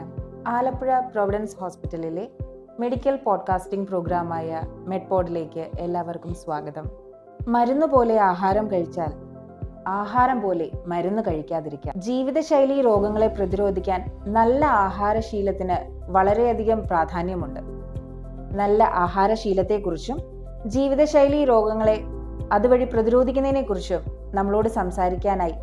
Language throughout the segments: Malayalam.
നമസ്കാരം. ആലപ്പുഴ പ്രൊവിഡൻസ് ഹോസ്പിറ്റലിലെ മെഡിക്കൽ പോഡ്കാസ്റ്റിംഗ് പ്രോഗ്രാമായ മെഡ്പോഡിലേക്ക് എല്ലാവർക്കും സ്വാഗതം. മരുന്ന് പോലെ ആഹാരം കഴിച്ചാൽ ആഹാരം പോലെ മരുന്ന് കഴിക്കാതിരിക്കാം. ജീവിതശൈലി രോഗങ്ങളെ പ്രതിരോധിക്കാൻ നല്ല ആഹാരശീലത്തിന് വളരെയധികം പ്രാധാന്യമുണ്ട്. നല്ല ആഹാരശീലത്തെക്കുറിച്ചും ജീവിതശൈലി രോഗങ്ങളെ അതുവഴി പ്രതിരോധിക്കുന്നതിനെക്കുറിച്ചും നമ്മളോട് സംസാരിക്കാനായി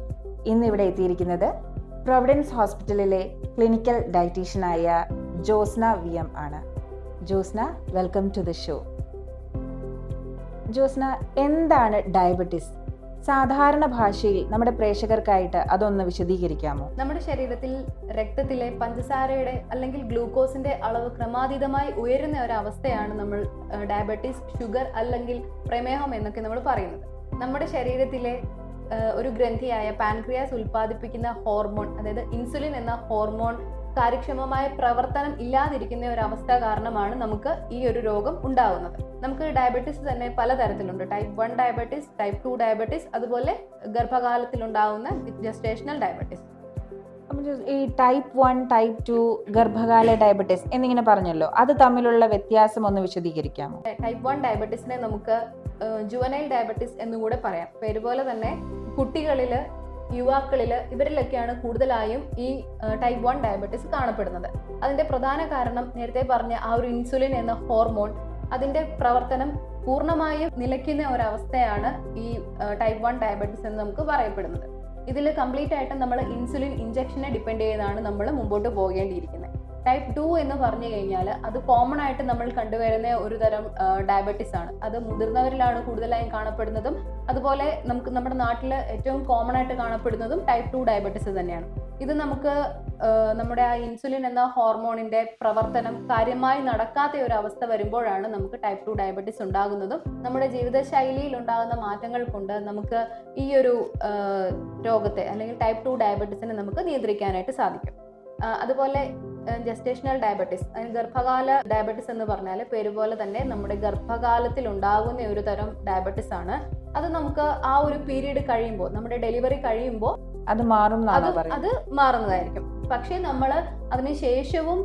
ഇന്ന് ഇവിടെ എത്തിയിരിക്കുന്നത് പ്രൊവിഡൻസ് ഹോസ്പിറ്റലിലെ ക്ലിനിക്കൽ ഡയറ്റീഷ്യനായ ജോസ്ന വി എം ആണ്. Josna welcome to the show Josna എന്താണ് ഡയബറ്റിസ് സാധാരണ ഭാഷയിൽ നമ്മുടെ പ്രേക്ഷകർക്കായിട്ട് അതൊന്ന് വിശദീകരിക്കാമോ? നമ്മുടെ ശരീരത്തിൽ രക്തത്തിലെ പഞ്ചസാരയുടെ അല്ലെങ്കിൽ ഗ്ലൂക്കോസിന്റെ അളവ് ക്രമാതീതമായി ഉയരുന്ന ഒരു അവസ്ഥയാണ് നമ്മൾ ഡയബറ്റീസ് ഷുഗർ അല്ലെങ്കിൽ പ്രമേഹം എന്നൊക്കെ നമ്മൾ പറയുന്നത്. നമ്മുടെ ശരീരത്തിലെ ഒരു ഗ്രന്ഥിയായ പാൻക്രിയാസ് ഉൽപ്പാദിപ്പിക്കുന്ന ഹോർമോൺ അതായത് ഇൻസുലിൻ എന്ന ഹോർമോൺ കാര്യക്ഷമമായ പ്രവർത്തനം ഇല്ലാതിരിക്കുന്ന ഒരു അവസ്ഥ കാരണമാണ് നമുക്ക് ഈ ഒരു രോഗം ഉണ്ടാകുന്നത് നമുക്ക് ഡയബറ്റീസ് തന്നെ പലതരത്തിലുണ്ട്. Type one diabetes type two diabetes അതുപോലെ ഗർഭകാലത്തിൽ ഉണ്ടാകുന്ന ജസ്റ്റേഷണൽ ഡയബറ്റീസ് ഈ ടൈപ്പ് വൺ ടൈപ്പ് ടു ഗർഭകാല ഡയബറ്റീസ് എന്നിങ്ങനെ പറഞ്ഞല്ലോ. അത് തമ്മിലുള്ള വ്യത്യാസം ഒന്ന് വിശദീകരിക്കാമോ? ടൈപ്പ് വൺ ഡയബറ്റീസിനെ നമുക്ക് ജുവനൈൽ ഡയബറ്റീസ് എന്നുകൂടെ പറയാം. പേരുപോലെ തന്നെ കുട്ടികളിൽ യുവാക്കളിൽ ഇവരിലൊക്കെയാണ് കൂടുതലായും ഈ ടൈപ്പ് വൺ ഡയബറ്റീസ് കാണപ്പെടുന്നത്. അതിന്റെ പ്രധാന കാരണം നേരത്തെ പറഞ്ഞ ആ ഒരു ഇൻസുലിൻ എന്ന ഹോർമോൺ അതിന്റെ പ്രവർത്തനം പൂർണമായും നിലയ്ക്കുന്ന ഒരവസ്ഥയാണ് ഈ ടൈപ്പ് വൺ ഡയബറ്റീസ് എന്ന് നമുക്ക് പറയപ്പെടുന്നത്. ഇതിൽ കംപ്ലീറ്റ് ആയിട്ട് നമ്മൾ ഇൻസുലിൻ ഇഞ്ചക്ഷനെ ഡിപ്പെൻഡ് ചെയ്താണ് നമ്മൾ മുമ്പോട്ട് പോകേണ്ടിയിരിക്കുന്നത്. ടൈപ്പ് ടു എന്ന് പറഞ്ഞു കഴിഞ്ഞാൽ അത് കോമൺ ആയിട്ട് നമ്മൾ കണ്ടുവരുന്ന ഒരു തരം ഡയബറ്റീസ് ആണ്. അത് മുതിർന്നവരിലാണ് കൂടുതലായും കാണപ്പെടുന്നതും അതുപോലെ നമുക്ക് നമ്മുടെ നാട്ടിൽ ഏറ്റവും കോമൺ ആയിട്ട് കാണപ്പെടുന്നതും ടൈപ്പ് ടു ഡയബറ്റിസ് തന്നെയാണ്. ഇത് നമുക്ക് നമ്മുടെ ആ ഇൻസുലിൻ എന്ന ഹോർമോണിന്റെ പ്രവർത്തനം കാര്യമായി നടക്കാത്ത ഒരു അവസ്ഥ വരുമ്പോഴാണ് നമുക്ക് ടൈപ്പ് ടു ഡയബറ്റിസ് ഉണ്ടാകുന്നതും നമ്മുടെ ജീവിതശൈലിയിൽ ഉണ്ടാകുന്ന മാറ്റങ്ങൾ കൊണ്ട് നമുക്ക് ഈ ഒരു രോഗത്തെ അല്ലെങ്കിൽ ടൈപ്പ് ടു ഡയബറ്റീസിനെ നമുക്ക് നിയന്ത്രിക്കാനായിട്ട് സാധിക്കും. അതുപോലെ ജസ്റ്റേഷണൽ ഡയബറ്റീസ് ഗർഭകാല ഡയബറ്റീസ് എന്ന് പറഞ്ഞാൽ പേര് പോലെ തന്നെ നമ്മുടെ ഗർഭകാലത്തിൽ ഉണ്ടാകുന്ന ഒരു തരം ഡയബറ്റീസ് ആണ്. അത് നമുക്ക് ആ ഒരു പീരീഡ് കഴിയുമ്പോൾ നമ്മുടെ ഡെലിവറി കഴിയുമ്പോൾ അത് മാറും അത് മാറുന്നതായിരിക്കും. പക്ഷേ നമ്മൾ അതിന് ശേഷവും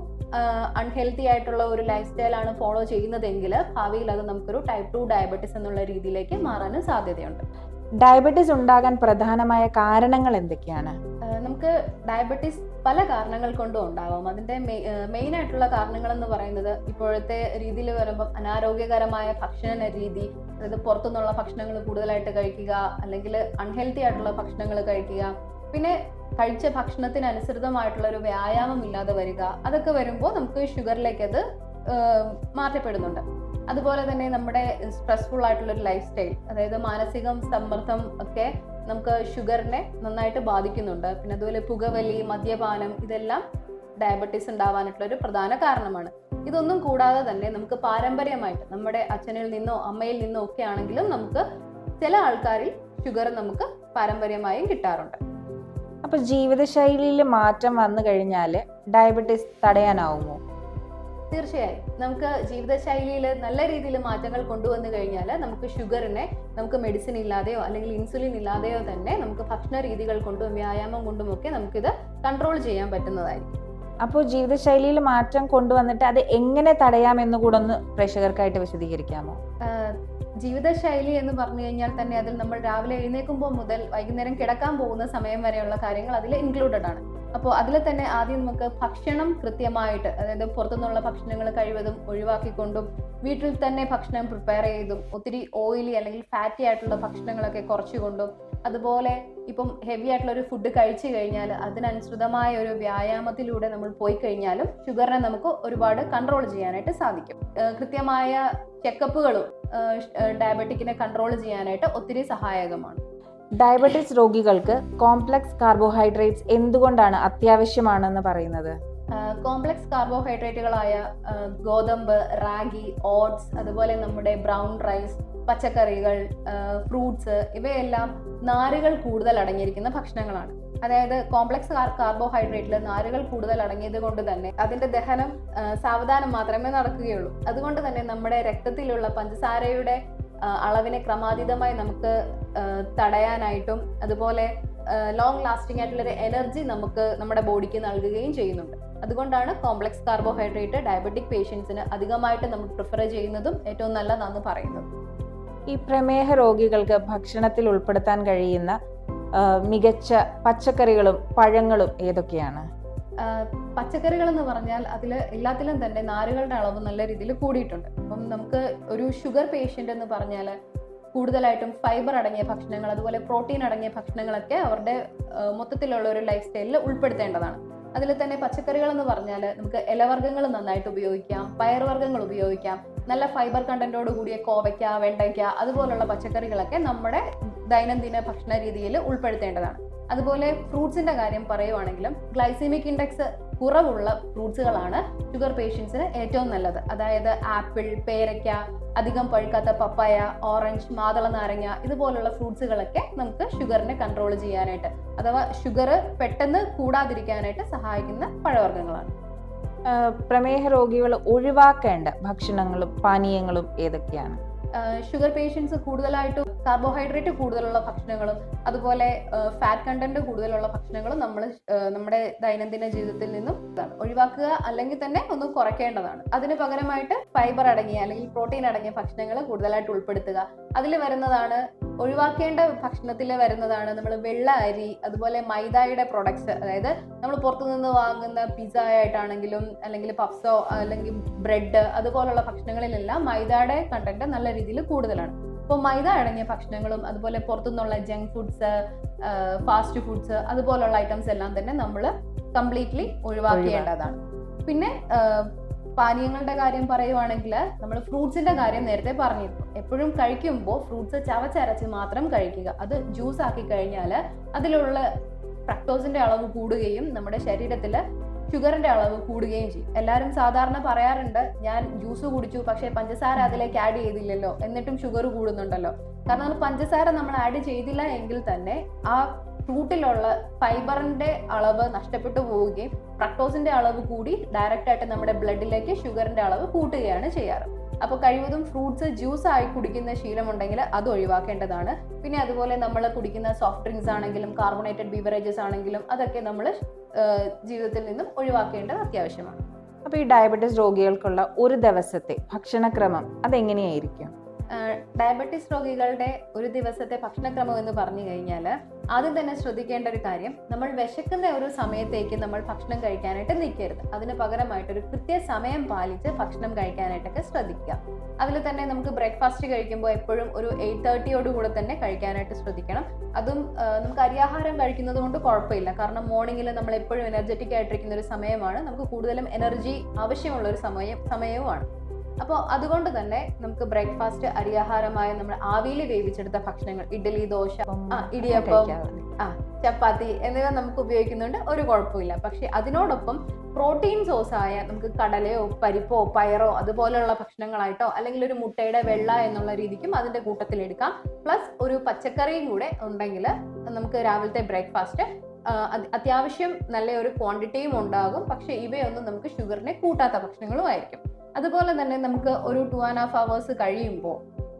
അൺഹെൽത്തി ആയിട്ടുള്ള ഒരു ലൈഫ് സ്റ്റൈലാണ് ഫോളോ ചെയ്യുന്നതെങ്കിൽ ഭാവിയിൽ അത് നമുക്കൊരു ടൈപ്പ് ടു ഡയബറ്റിസ് എന്നുള്ള രീതിയിലേക്ക് മാറാനും സാധ്യതയുണ്ട്. ഡയബറ്റിസ് ഉണ്ടാകാൻ പ്രധാനമായ കാരണങ്ങൾ എന്തൊക്കെയാണ്? നമുക്ക് ഡയബറ്റീസ് പല കാരണങ്ങൾ കൊണ്ടും ഉണ്ടാവാം. അതിന്റെ മെയിൻ ആയിട്ടുള്ള കാരണങ്ങൾ എന്ന് പറയുന്നത് ഇപ്പോഴത്തെ രീതിയിൽ വരുമ്പം അനാരോഗ്യകരമായ ഭക്ഷണ രീതി അതായത് പുറത്തുനിന്നുള്ള ഭക്ഷണങ്ങൾ കൂടുതലായിട്ട് കഴിക്കുക അല്ലെങ്കിൽ അൺഹെൽത്തി ആയിട്ടുള്ള ഭക്ഷണങ്ങൾ കഴിക്കുക പിന്നെ കഴിച്ച ഭക്ഷണത്തിനനുസൃതമായിട്ടുള്ള ഒരു വ്യായാമം ഇല്ലാതെ വരിക അതൊക്കെ വരുമ്പോൾ നമുക്ക് ഷുഗറിലേക്ക് അത് മാറ്റപ്പെടുന്നുണ്ട്. അതുപോലെ തന്നെ നമ്മുടെ സ്ട്രെസ്ഫുൾ ആയിട്ടുള്ള ഒരു ലൈഫ് സ്റ്റൈൽ അതായത് മാനസികം സമ്മർദ്ദം ഒക്കെ നമുക്ക് ഷുഗറിനെ നന്നായിട്ട് ബാധിക്കുന്നുണ്ട്. പിന്നെ അതുപോലെ പുകവലി മദ്യപാനം ഇതെല്ലാം ഡയബറ്റീസ് ഉണ്ടാവാനായിട്ടുള്ള ഒരു പ്രധാന കാരണമാണ്. ഇതൊന്നും കൂടാതെ തന്നെ നമുക്ക് പാരമ്പര്യമായിട്ട് നമ്മുടെ അച്ഛനിൽ നിന്നോ അമ്മയിൽ നിന്നോ ഒക്കെ ആണെങ്കിലും നമുക്ക് ചില ആൾക്കാരിൽ ഷുഗർ നമുക്ക് പാരമ്പര്യമായും കിട്ടാറുണ്ട്. അപ്പൊ ജീവിതശൈലിയിൽ മാറ്റം വന്നു കഴിഞ്ഞാൽ ഡയബറ്റീസ് തടയാനാവുമോ? തീർച്ചയായും. നമുക്ക് ജീവിതശൈലിയിൽ നല്ല രീതിയിൽ മാറ്റങ്ങൾ കൊണ്ടുവന്നു കഴിഞ്ഞാൽ നമുക്ക് ഷുഗറിനെ നമുക്ക് മെഡിസിൻ ഇല്ലാതെയോ അല്ലെങ്കിൽ ഇൻസുലിൻ ഇല്ലാതെയോ തന്നെ നമുക്ക് ഭക്ഷണ രീതികൾ കൊണ്ടും വ്യായാമം കൊണ്ടും ഒക്കെ നമുക്കിത് കൺട്രോൾ ചെയ്യാൻ പറ്റുന്നതായിരിക്കും. അപ്പോൾ ജീവിതശൈലിയിൽ മാറ്റം കൊണ്ടുവന്നിട്ട് അത് എങ്ങനെ തടയാമെന്ന് കൂടെ ഒന്ന് പ്രേക്ഷകർക്കായിട്ട് വിശദീകരിക്കാമോ? ജീവിതശൈലി എന്ന് പറഞ്ഞു കഴിഞ്ഞാൽ തന്നെ അതിൽ നമ്മൾ രാവിലെ എഴുന്നേൽക്കുമ്പോൾ മുതൽ വൈകുന്നേരം കിടക്കാൻ പോകുന്ന സമയം വരെയുള്ള കാര്യങ്ങൾ അതിൽ ഇൻക്ലൂഡഡ് ആണ്. അപ്പോൾ അതിൽ തന്നെ ആദ്യം നമുക്ക് ഭക്ഷണം കൃത്യമായിട്ട് അതായത് പുറത്തുനിന്നുള്ള ഭക്ഷണങ്ങൾ കഴിവതും ഒഴിവാക്കിക്കൊണ്ടും വീട്ടിൽ തന്നെ ഭക്ഷണം പ്രിപ്പയർ ചെയ്തും ഒത്തിരി ഓയിലി അല്ലെങ്കിൽ ഫാറ്റി ആയിട്ടുള്ള ഭക്ഷണങ്ങളൊക്കെ കുറച്ചുകൊണ്ടും അതുപോലെ ഇപ്പം ഹെവി ആയിട്ടുള്ള ഒരു ഫുഡ് കഴിച്ചു കഴിഞ്ഞാൽ അതിനനുസൃതമായ ഒരു വ്യായാമത്തിലൂടെ നമ്മൾ പോയി കഴിഞ്ഞാലും ഷുഗറിനെ നമുക്ക് ഒരുപാട് കൺട്രോൾ ചെയ്യാനായിട്ട് സാധിക്കും. കൃത്യമായ ചെക്കപ്പുകളും ഡയബറ്റിക്കിനെ കൺട്രോൾ ചെയ്യാനായിട്ട് ഒത്തിരി സഹായകമാണ്. ഡയബറ്റിസ് രോഗികൾക്ക് കോംപ്ലക്സ് കാർബോഹൈഡ്രേറ്റ്സ് എന്തുകൊണ്ടാണ് അത്യാവശ്യമാണെന്ന് പറയുന്നത്? കോംപ്ലക്സ് കാർബോഹൈഡ്രേറ്റുകളായ ഗോതമ്പ് റാഗി ഓട്സ് അതുപോലെ നമ്മുടെ ബ്രൗൺ റൈസ് പച്ചക്കറികൾ ഫ്രൂട്ട്സ് ഇവയെല്ലാം നാരുകൾ കൂടുതൽ അടങ്ങിയിരിക്കുന്ന ഭക്ഷണങ്ങളാണ്. അതായത് കോംപ്ലക്സ് കാർബോഹൈഡ്രേറ്റിൽ നാരുകൾ കൂടുതൽ അടങ്ങിയത് കൊണ്ട് തന്നെ അതിന്റെ ദഹനം സാവധാനം മാത്രമേ നടക്കുകയുള്ളൂ. അതുകൊണ്ട് തന്നെ നമ്മുടെ രക്തത്തിലുള്ള പഞ്ചസാരയുടെ അളവിനെ ക്രമാതീതമായി നമുക്ക് തടയാനായിട്ടും അതുപോലെ ലോങ് ലാസ്റ്റിംഗ് ആയിട്ടുള്ള ഒരു എനർജി നമുക്ക് നമ്മുടെ ബോഡിക്ക് നൽകുകയും ചെയ്യുന്നുണ്ട്. അതുകൊണ്ടാണ് കോംപ്ലക്സ് കാർബോഹൈഡ്രേറ്റ് ഡയബറ്റിക് പേഷ്യൻസിന് അധികമായിട്ട് നമ്മൾ പ്രിഫർ ചെയ്യുന്നതും ഏറ്റവും നല്ലതാണെന്ന് പറയുന്നത്. ഈ പ്രമേഹ രോഗികൾക്ക് ഭക്ഷണത്തിൽ ഉൾപ്പെടുത്താൻ കഴിയുന്ന മികച്ച പച്ചക്കറികളും പഴങ്ങളും ഏതൊക്കെയാണ്? പച്ചക്കറികൾ എന്ന് പറഞ്ഞാൽ അതിൽ എല്ലാത്തിലും തന്നെ നാരുകളുടെ അളവ് നല്ല രീതിയിൽ കൂടിയിട്ടുണ്ട്. അപ്പം നമുക്ക് ഒരു ഷുഗർ പേഷ്യന്റ് എന്ന് പറഞ്ഞാൽ കൂടുതലായിട്ടും ഫൈബർ അടങ്ങിയ ഭക്ഷണങ്ങൾ അതുപോലെ പ്രോട്ടീൻ അടങ്ങിയ ഭക്ഷണങ്ങളൊക്കെ അവരുടെ മൊത്തത്തിലുള്ള ഒരു ലൈഫ് സ്റ്റൈലിൽ ഉൾപ്പെടുത്തേണ്ടതാണ്. അതിൽ തന്നെ പച്ചക്കറികൾ എന്ന് പറഞ്ഞാൽ നമുക്ക് ഇലവർഗങ്ങൾ നന്നായിട്ട് ഉപയോഗിക്കാം പയർവർഗങ്ങൾ ഉപയോഗിക്കാം നല്ല ഫൈബർ കണ്ടന്റോട് കൂടിയ കോവയ്ക്ക വെണ്ടയ്ക്ക അതുപോലുള്ള പച്ചക്കറികളൊക്കെ നമ്മുടെ ദൈനംദിന ഭക്ഷണ രീതിയിൽ ഉൾപ്പെടുത്തേണ്ടതാണ്. അതുപോലെ ഫ്രൂട്ട്സിന്റെ കാര്യം പറയുവാണെങ്കിലും ഗ്ലൈസീമിക് ഇൻഡെക്സ് കുറവുള്ള ഫ്രൂട്ട്സുകളാണ് ഷുഗർ പേഷ്യൻസിന് ഏറ്റവും നല്ലത്. അതായത് ആപ്പിൾ പേരയ്ക്ക അധികം പഴുക്കാത്ത പപ്പായ ഓറഞ്ച് മാതള നാരങ്ങ ഇതുപോലുള്ള ഫ്രൂട്ട്സുകളൊക്കെ നമുക്ക് ഷുഗറിനെ കൺട്രോൾ ചെയ്യാനായിട്ട് അഥവാ ഷുഗർ പെട്ടെന്ന് കൂടാതിരിക്കാനായിട്ട് സഹായിക്കുന്ന പഴവർഗങ്ങളാണ്. പ്രമേഹ രോഗികൾ ഒഴിവാക്കേണ്ട ഭക്ഷണങ്ങളും പാനീയങ്ങളും ഏതൊക്കെയാണ്? ഷുഗർ പേഷ്യൻസ് കൂടുതലായിട്ട് കാർബോഹൈഡ്രേറ്റ് കൂടുതലുള്ള ഭക്ഷണങ്ങളും അതുപോലെ ഫാറ്റ് കണ്ടന്റ് കൂടുതലുള്ള ഭക്ഷണങ്ങളും നമ്മൾ നമ്മുടെ ദൈനംദിന ജീവിതത്തിൽ നിന്നും ഒഴിവാക്കുക അല്ലെങ്കിൽ തന്നെ ഒന്ന് കുറയ്ക്കേണ്ടതാണ്. അതിന് പകരമായിട്ട് ഫൈബർ അടങ്ങിയ അല്ലെങ്കിൽ പ്രോട്ടീൻ അടങ്ങിയ ഭക്ഷണങ്ങൾ കൂടുതലായിട്ട് ഉൾപ്പെടുത്തുക. അതിൽ വരുന്നതാണ് ഒഴിവാക്കേണ്ട ഭക്ഷണത്തിൽ വരുന്നതാണ് നമ്മൾ വെള്ള അരി അതുപോലെ മൈദയുടെ പ്രൊഡക്ട്സ് അതായത് നമ്മൾ പുറത്തുനിന്ന് വാങ്ങുന്ന പിസ്സ ആയിട്ടാണെങ്കിലും അല്ലെങ്കിൽ പഫ്സോ അല്ലെങ്കിൽ ബ്രെഡ് അതുപോലുള്ള ഭക്ഷണങ്ങളിലെല്ലാം മൈദയുടെ കണ്ടന്റ് നല്ല രീതിയിൽ കൂടുതലാണ്. ഇപ്പോൾ മൈദ അടങ്ങിയ ഭക്ഷണങ്ങളും അതുപോലെ പുറത്തുനിന്നുള്ള ജങ്ക് ഫുഡ്സ് ഫാസ്റ്റ് ഫുഡ്സ് അതുപോലുള്ള ഐറ്റംസ് എല്ലാം തന്നെ നമ്മൾ കംപ്ലീറ്റ്ലി ഒഴിവാക്കേണ്ടതാണ്. പിന്നെ പാനീയങ്ങളുടെ കാര്യം പറയുവാണെങ്കിൽ നമ്മൾ ഫ്രൂട്ട്സിന്റെ കാര്യം നേരത്തെ പറഞ്ഞിരുന്നു. എപ്പോഴും കഴിക്കുമ്പോൾ ഫ്രൂട്ട്സ് ചവച്ചരച്ച് മാത്രം കഴിക്കുക. അത് ജ്യൂസ് ആക്കി കഴിഞ്ഞാൽ അതിലുള്ള ഫ്രക്ടോസിന്റെ അളവ് കൂടുകയും നമ്മുടെ ശരീരത്തിൽ ഷുഗറിന്റെ അളവ് കൂടുകയും ചെയ്യും. എല്ലാവരും സാധാരണ പറയാറുണ്ട് ഞാൻ ജ്യൂസ് കുടിച്ചു പക്ഷേ പഞ്ചസാര അതിലേക്ക് ആഡ് ചെയ്തില്ലല്ലോ എന്നിട്ടും ഷുഗർ കൂടുന്നുണ്ടല്ലോ. കാരണം നമ്മൾ പഞ്ചസാര നമ്മൾ ആഡ് ചെയ്തില്ല എങ്കിൽ തന്നെ ആ ഫ്രൂട്ടിലുള്ള ഫൈബറിന്റെ അളവ് നഷ്ടപ്പെട്ടു പോവുകയും ഫ്രക്ടോസിന്റെ അളവ് കൂടി ഡയറക്റ്റ് ആയിട്ട് നമ്മുടെ ബ്ലഡിലേക്ക് ഷുഗറിന്റെ അളവ് കൂട്ടുകയാണ് ചെയ്യാറ്. അപ്പോൾ കഴിവതും ഫ്രൂട്ട്സ് ജ്യൂസ് ആയി കുടിക്കുന്ന ശീലമുണ്ടെങ്കിൽ അത് ഒഴിവാക്കേണ്ടതാണ്. പിന്നെ അതുപോലെ നമ്മൾ കുടിക്കുന്ന സോഫ്റ്റ് ഡ്രിങ്ക്സ് ആണെങ്കിലും കാർബണേറ്റഡ് ബീവറേജസ് ആണെങ്കിലും അതൊക്കെ നമ്മൾ ജീവിതത്തിൽ നിന്നും ഒഴിവാക്കേണ്ടത് അത്യാവശ്യമാണ്. അപ്പോൾ ഈ ഡയബറ്റിസ് രോഗികൾക്കുള്ള ഒരു ദിവസത്തെ ഭക്ഷണക്രമം അതെങ്ങനെയായിരിക്കും? ഡയബറ്റിസ് രോഗികളുടെ ഒരു ദിവസത്തെ ഭക്ഷണക്രമം എന്ന് പറഞ്ഞു കഴിഞ്ഞാൽ ആദ്യം തന്നെ ശ്രദ്ധിക്കേണ്ട ഒരു കാര്യം നമ്മൾ വിശക്കുന്ന ഒരു സമയത്തേക്ക് നമ്മൾ ഭക്ഷണം കഴിക്കാനായിട്ട് നിൽക്കരുത്. അതിന് പകരമായിട്ട് ഒരു കൃത്യ സമയം പാലിച്ച് ഭക്ഷണം കഴിക്കാനായിട്ടൊക്കെ ശ്രദ്ധിക്കുക. അതിൽ തന്നെ നമുക്ക് ബ്രേക്ക്ഫാസ്റ്റ് കഴിക്കുമ്പോൾ എപ്പോഴും ഒരു എയ്റ്റ് തേർട്ടിയോട് കൂടെ തന്നെ കഴിക്കാനായിട്ട് ശ്രദ്ധിക്കണം. അതും നമുക്ക് അരിയാഹാരം കഴിക്കുന്നത് കൊണ്ട് കുഴപ്പമില്ല. കാരണം മോർണിംഗിൽ നമ്മൾ എപ്പോഴും എനർജറ്റിക് ആയിട്ടിരിക്കുന്ന ഒരു സമയമാണ്. നമുക്ക് കൂടുതലും എനർജി ആവശ്യമുള്ള ഒരു സമയം സമയവുമാണ്. അപ്പോൾ അതുകൊണ്ട് തന്നെ നമുക്ക് ബ്രേക്ക്ഫാസ്റ്റ് അരിയാഹാരമായ നമ്മൾ ആവിയിൽ വേവിച്ചെടുത്ത ഭക്ഷണങ്ങൾ ഇഡ്ഡലി ദോശ ആ, ഇടിയപ്പം. കഴിക്കാവുന്നത്. ചപ്പാത്തി എന്നിവ നമുക്ക് ഉപയോഗിക്കുന്നുണ്ട് ഒരു കുഴപ്പമില്ല പക്ഷെ അതിനോടൊപ്പം പ്രോട്ടീൻ സോസ് ആയ നമുക്ക് കടലയോ പരിപ്പോ പയറോ അതുപോലെയുള്ള ഭക്ഷണങ്ങളായിട്ടോ അല്ലെങ്കിൽ ഒരു മുട്ടയുടെ വെള്ള എന്നുള്ള രീതിക്കും അതിന്റെ കൂട്ടത്തിൽ എടുക്കാം പ്ലസ് ഒരു പച്ചക്കറിയും കൂടെ ഉണ്ടെങ്കിൽ നമുക്ക് രാവിലത്തെ ബ്രേക്ക്ഫാസ്റ്റ് അത്യാവശ്യം നല്ല ഒരു ക്വാണ്ടിറ്റിയും ഉണ്ടാകും പക്ഷെ ഇവയൊന്നും നമുക്ക് ഷുഗറിനെ കൂട്ടാത്ത ഭക്ഷണങ്ങളും ആയിരിക്കും അതുപോലെ തന്നെ നമുക്ക് ഒരു ടു ആൻഡ് ഹാഫ് അവേഴ്സ് കഴിയുമ്പോൾ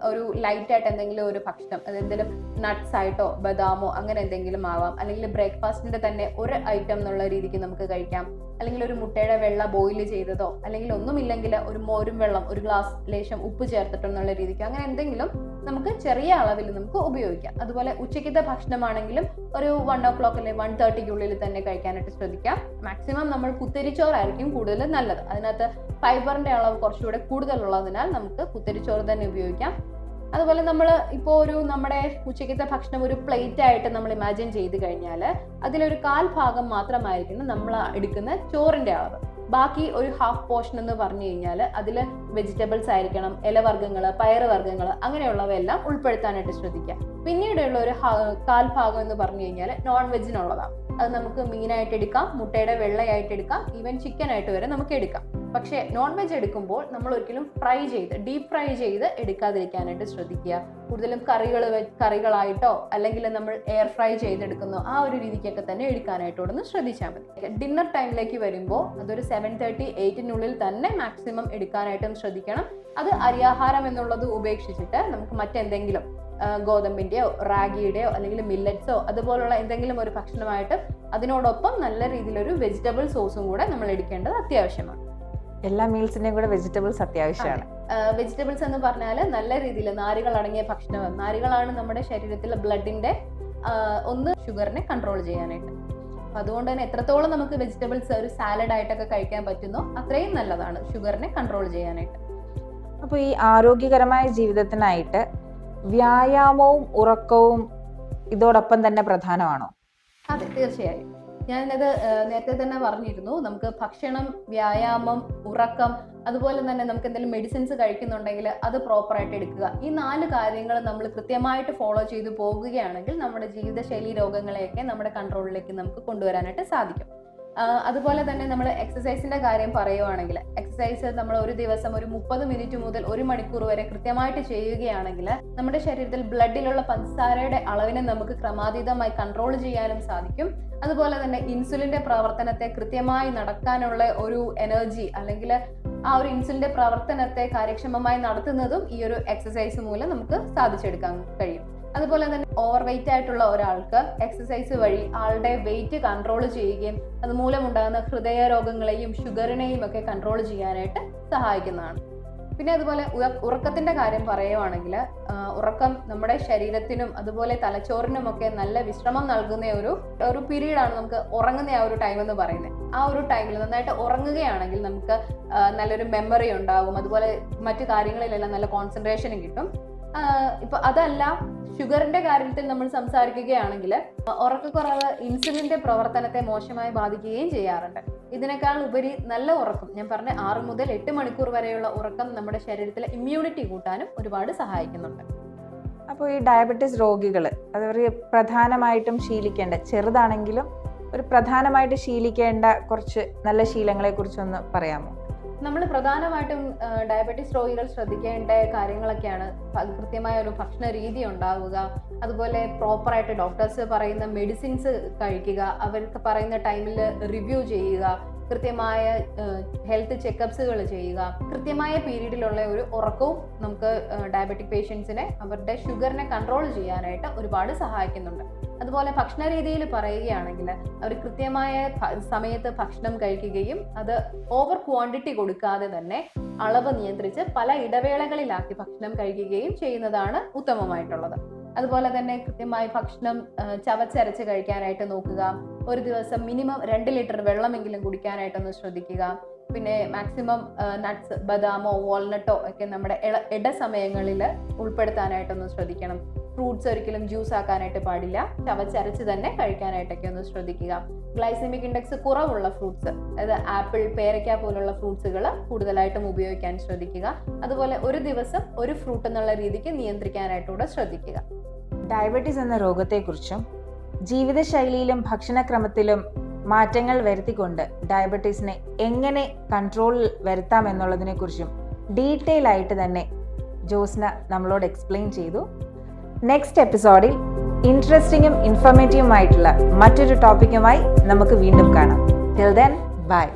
ഒരു ലൈറ്റ് ആയിട്ട് എന്തെങ്കിലും ഒരു ഭക്ഷണം അത് എന്തെങ്കിലും നട്ട്സ് ആയിട്ടോ ബദാമോ അങ്ങനെ എന്തെങ്കിലും ആവാം. അല്ലെങ്കിൽ ബ്രേക്ക്ഫാസ്റ്റിന്റെ തന്നെ ഒരു ഐറ്റം എന്നുള്ള രീതിക്ക് നമുക്ക് കഴിക്കാം. അല്ലെങ്കിൽ ഒരു മുട്ടയുടെ വെള്ള ബോയിൽ ചെയ്തതോ അല്ലെങ്കിൽ ഒന്നുമില്ലെങ്കിൽ ഒരു മോരും വെള്ളം ഒരു ഗ്ലാസ് ലേശം ഉപ്പ് ചേർത്തിട്ടോ എന്നുള്ള രീതിക്ക് അങ്ങനെ എന്തെങ്കിലും നമുക്ക് ചെറിയ അളവിൽ നമുക്ക് ഉപയോഗിക്കാം. അതുപോലെ ഉച്ചയ്ക്കത്തെ ഭക്ഷണമാണെങ്കിലും ഒരു വൺ ഓ ക്ലോക്ക് അല്ലെങ്കിൽ വൺ തേർട്ടിക്കുള്ളിൽ തന്നെ കഴിക്കാനായിട്ട് ശ്രദ്ധിക്കാം. മാക്സിമം നമ്മൾ കുത്തരിച്ചോറായിരിക്കും കൂടുതൽ നല്ലത്. അതിനകത്ത് ഫൈബറിന്റെ അളവ് കുറച്ചുകൂടെ കൂടുതലുള്ളതിനാൽ നമുക്ക് കുത്തരിച്ചോറ് തന്നെ ഉപയോഗിക്കാം. അതുപോലെ നമ്മൾ ഇപ്പോൾ ഒരു നമ്മുടെ ഉച്ചയ്ക്കത്തെ ഭക്ഷണം ഒരു പ്ലേറ്റ് ആയിട്ട് നമ്മൾ ഇമാജിൻ ചെയ്ത് കഴിഞ്ഞാൽ അതിലൊരു കാൽ ഭാഗം മാത്രമായിരിക്കണം നമ്മൾ എടുക്കുന്ന ചോറിന്റെ അളവ്. ബാക്കി ഒരു ഹാഫ് പോർഷൻ എന്ന് പറഞ്ഞു കഴിഞ്ഞാൽ അതിൽ വെജിറ്റബിൾസ് ആയിരിക്കണം ഇലവർഗങ്ങൾ പയറുവർഗങ്ങൾ അങ്ങനെയുള്ളവയെല്ലാം ഉൾപ്പെടുത്താനായിട്ട് ശ്രദ്ധിക്കുക. പിന്നീടുള്ള ഒരു കാൽ ഭാഗം എന്ന് പറഞ്ഞു കഴിഞ്ഞാൽ നോൺ വെജിനുള്ളതാണ് അത് നമുക്ക് മീനായിട്ട് എടുക്കാം മുട്ടയുടെ വെള്ളയായിട്ട് എടുക്കാം ഈവൻ ചിക്കൻ ആയിട്ട് വരെ നമുക്ക് എടുക്കാം. പക്ഷേ നോൺ വെജ് എടുക്കുമ്പോൾ നമ്മൾ ഒരിക്കലും ഫ്രൈ ചെയ്ത് ഡീപ് ഫ്രൈ ചെയ്ത് എടുക്കാതിരിക്കാനായിട്ട് ശ്രദ്ധിക്കുക. കൂടുതലും കറികൾ കറികളായിട്ടോ അല്ലെങ്കിൽ നമ്മൾ എയർ ഫ്രൈ ചെയ്തെടുക്കുന്നോ ആ ഒരു രീതിക്കൊക്കെ തന്നെ എടുക്കാനായിട്ട് ഒന്ന് ശ്രദ്ധിച്ചാൽ മതി. ഡിന്നർ ടൈമിലേക്ക് വരുമ്പോൾ അതൊരു സെവൻ തേർട്ടി എയ്റ്റിനുള്ളിൽ തന്നെ മാക്സിമം എടുക്കാനായിട്ടും ശ്രദ്ധിക്കണം. അത് അരിയാഹാരം എന്നുള്ളത് ഉപേക്ഷിച്ചിട്ട് നമുക്ക് മറ്റെന്തെങ്കിലും ഗോതമ്പിന്റെയോ റാഗിയുടെയോ അല്ലെങ്കിൽ മില്ലറ്റ്സോ അതുപോലുള്ള എന്തെങ്കിലും ഒരു ഭക്ഷണമായിട്ട് അതിനോടൊപ്പം നല്ല രീതിയിലൊരു വെജിറ്റബിൾ സോസും കൂടെ നമ്മൾ എടുക്കേണ്ടത് അത്യാവശ്യമാണ്. എല്ലാ മീൽസിന്റെയും കൂടെ വെജിറ്റബിൾസ് അത്യാവശ്യമാണ്. വെജിറ്റബിൾസ് എന്ന് പറഞ്ഞാൽ നല്ല രീതിയിൽ നാരുകൾ അടങ്ങിയ ഭക്ഷണം. നാരുകളാണ് നമ്മുടെ ശരീരത്തിലെ ബ്ലഡിന്റെ ഒന്ന് ഷുഗറിനെ കൺട്രോൾ ചെയ്യാനായിട്ട്. അപ്പൊ അതുകൊണ്ട് തന്നെ എത്രത്തോളം നമുക്ക് വെജിറ്റബിൾസ് ഒരു സാലഡ് ആയിട്ടൊക്കെ കഴിക്കാൻ പറ്റുന്നോ അത്രയും നല്ലതാണ് ഷുഗറിനെ കൺട്രോൾ ചെയ്യാനായിട്ട്. അപ്പോൾ ഈ ആരോഗ്യകരമായ ജീവിതത്തിനായിട്ട് വ്യായാമവും ഉറക്കവും ഇതോടൊപ്പം തന്നെ പ്രധാനമാണോ? അതെ തീർച്ചയായും. ഞാനത് നേരത്തെ തന്നെ പറഞ്ഞിരുന്നു. നമുക്ക് ഭക്ഷണം വ്യായാമം ഉറക്കം അതുപോലെ തന്നെ നമുക്ക് എന്തെങ്കിലും മെഡിസിൻസ് കഴിക്കുന്നുണ്ടെങ്കിൽ അത് പ്രോപ്പറായിട്ട് എടുക്കുക. ഈ നാല് കാര്യങ്ങൾ നമ്മൾ കൃത്യമായിട്ട് ഫോളോ ചെയ്തു പോകുകയാണെങ്കിൽ നമ്മുടെ ജീവിതശൈലി രോഗങ്ങളെയൊക്കെ നമ്മുടെ കൺട്രോളിലേക്ക് നമുക്ക് കൊണ്ടുവരാനായിട്ട് സാധിക്കും. അതുപോലെ തന്നെ നമ്മൾ എക്സസൈസിന്റെ കാര്യം പറയുവാണെങ്കിൽ എക്സസൈസ് നമ്മൾ ഒരു ദിവസം ഒരു മുപ്പത് മിനിറ്റ് മുതൽ ഒരു മണിക്കൂർ വരെ കൃത്യമായിട്ട് ചെയ്യുകയാണെങ്കിൽ നമ്മുടെ ശരീരത്തിൽ ബ്ലഡിലുള്ള പഞ്ചസാരയുടെ അളവിനെ നമുക്ക് ക്രമാതീതമായി കൺട്രോൾ ചെയ്യാനും സാധിക്കും. അതുപോലെ തന്നെ ഇൻസുലിന്റെ പ്രവർത്തനത്തെ കൃത്യമായി നടക്കാനുള്ള ഒരു എനർജി അല്ലെങ്കിൽ ആ ഒരു ഇൻസുലിന്റെ പ്രവർത്തനത്തെ കാര്യക്ഷമമായി നടത്തുന്നതും ഈ ഒരു എക്സസൈസ് മൂലം നമുക്ക് സാധിച്ചെടുക്കാൻ കഴിയും. അതുപോലെ തന്നെ ഓവർ വെയിറ്റ് ആയിട്ടുള്ള ഒരാൾക്ക് എക്സസൈസ് വഴി ആളുടെ വെയിറ്റ് കൺട്രോൾ ചെയ്യുകയും അതുമൂലം ഉണ്ടാകുന്ന ഹൃദയ രോഗങ്ങളെയും ഷുഗറിനെയും ഒക്കെ കൺട്രോൾ ചെയ്യാനായിട്ട് സഹായിക്കുന്നതാണ്. പിന്നെ അതുപോലെ ഉറക്കത്തിന്റെ കാര്യം പറയുവാണെങ്കിൽ ഉറക്കം നമ്മുടെ ശരീരത്തിനും അതുപോലെ തലച്ചോറിനും ഒക്കെ നല്ല വിശ്രമം നൽകുന്ന ഒരു ഒരു പീരീഡ് ആണ് നമുക്ക് ഉറങ്ങുന്ന ആ ഒരു ടൈം എന്ന് പറയുന്നത്. ആ ഒരു ടൈമിൽ നന്നായിട്ട് ഉറങ്ങുകയാണെങ്കിൽ നമുക്ക് നല്ലൊരു മെമ്മറി ഉണ്ടാകും അതുപോലെ മറ്റു കാര്യങ്ങളിലെല്ലാം നല്ല കോൺസെൻട്രേഷനും കിട്ടും. ഇപ്പൊ അതല്ല ഷുഗറിന്റെ കാര്യത്തിൽ നമ്മൾ സംസാരിക്കുകയാണെങ്കിൽ ഉറക്കക്കുറവ് ഇൻസുലിന്റെ പ്രവർത്തനത്തെ മോശമായി ബാധിക്കുകയും ചെയ്യാറുണ്ട്. ഇതിനേക്കാൾ ഉപരി നല്ല ഉറക്കം ഞാൻ പറഞ്ഞ ആറ് മുതൽ എട്ട് മണിക്കൂർ വരെയുള്ള ഉറക്കം നമ്മുടെ ശരീരത്തിലെ ഇമ്മ്യൂണിറ്റി കൂട്ടാനും ഒരുപാട് സഹായിക്കുന്നുണ്ട്. അപ്പോൾ ഈ ഡയബറ്റിസ് രോഗികൾ അതവർ പ്രധാനമായിട്ടും ശീലിക്കേണ്ട ചെറുതാണെങ്കിലും ഒരു പ്രധാനമായിട്ട് ശീലിക്കേണ്ട കുറച്ച് നല്ല ശീലങ്ങളെ കുറിച്ചൊന്ന് പറയാമോ? നമ്മൾ പ്രധാനമായിട്ടും ഡയബറ്റിസ് രോഗികൾ ശ്രദ്ധിക്കേണ്ട കാര്യങ്ങളൊക്കെയാണ്. കൃത്യമായ ഒരു ഭക്ഷണ രീതി ഉണ്ടാവുക. അതുപോലെ പ്രോപ്പറായിട്ട് ഡോക്ടേഴ്സ് പറയുന്ന മെഡിസിൻസ് കഴിക്കുക. അവർക്ക് പറയുന്ന ടൈമിൽ റിവ്യൂ ചെയ്യുക. കൃത്യമായ ഹെൽത്ത് ചെക്കപ്സുകൾ ചെയ്യുക. കൃത്യമായ പീരീഡിലുള്ള ഒരു ഉറക്കവും നമുക്ക് ഡയബറ്റിക് പേഷ്യൻസിനെ അവരുടെ ഷുഗറിനെ കൺട്രോൾ ചെയ്യാനായിട്ട് ഒരുപാട് സഹായിക്കുന്നുണ്ട്. അതുപോലെ ഭക്ഷണ രീതിയിൽ പറയുകയാണെങ്കിൽ അവർ കൃത്യമായ സമയത്ത് ഭക്ഷണം കഴിക്കുകയും അത് ഓവർ ക്വാണ്ടിറ്റി കൊടുക്കാതെ തന്നെ അളവ് നിയന്ത്രിച്ച് പല ഇടവേളകളിലാക്കി ഭക്ഷണം കഴിക്കുകയും ചെയ്യുന്നതാണ് ഉത്തമമായിട്ടുള്ളത്. അതുപോലെ തന്നെ കൃത്യമായി ഭക്ഷണം ചവച്ചരച്ച് കഴിക്കാനായിട്ട് നോക്കുക. ഒരു ദിവസം മിനിമം രണ്ട് ലിറ്റർ വെള്ളമെങ്കിലും കുടിക്കാനായിട്ടൊന്ന് ശ്രദ്ധിക്കുക. പിന്നെ മാക്സിമം നട്ട്സ് ബദാമോ വാൾനട്ടോ ഒക്കെ നമ്മുടെ ഇട സമയങ്ങളിൽ ഉൾപ്പെടുത്താനായിട്ടൊന്ന് ശ്രദ്ധിക്കണം. ഫ്രൂട്ട്സ് ഒരിക്കലും ജ്യൂസ് ആക്കാനായിട്ട് പാടില്ല. ചവച്ചരച്ച് തന്നെ കഴിക്കാനായിട്ടൊക്കെ ഒന്ന് ശ്രദ്ധിക്കുക. ഗ്ലൈസമിക് ഇൻഡെക്സ് കുറവുള്ള ഫ്രൂട്ട്സ് അതായത് ആപ്പിൾ പേരയ്ക്ക പോലുള്ള ഫ്രൂട്ട്സുകൾ കൂടുതലായിട്ടും ഉപയോഗിക്കാൻ ശ്രദ്ധിക്കുക. അതുപോലെ ഒരു ദിവസം ഒരു ഫ്രൂട്ട് എന്നുള്ള രീതിക്ക് നിയന്ത്രിക്കാനായിട്ടൂടെ ശ്രദ്ധിക്കുക. ഡയബറ്റീസ് എന്ന രോഗത്തെക്കുറിച്ചും ജീവിതശൈലിയിലും ഭക്ഷണക്രമത്തിലും മാറ്റങ്ങൾ വരുത്തിക്കൊണ്ട് ഡയബറ്റീസിനെ എങ്ങനെ കൺട്രോളിൽ വരുത്താം എന്നുള്ളതിനെക്കുറിച്ചും ഡീറ്റെയിൽ ആയിട്ട് തന്നെ ജോസ്ന നമ്മളോട് എക്സ്പ്ലെയിൻ ചെയ്തു. നെക്സ്റ്റ് എപ്പിസോഡിൽ ഇൻട്രസ്റ്റിംഗും ഇൻഫോർമേറ്റീവുമായിട്ടുള്ള മറ്റൊരു ടോപ്പിക്കുമായി നമുക്ക് വീണ്ടും കാണാം. Till then bye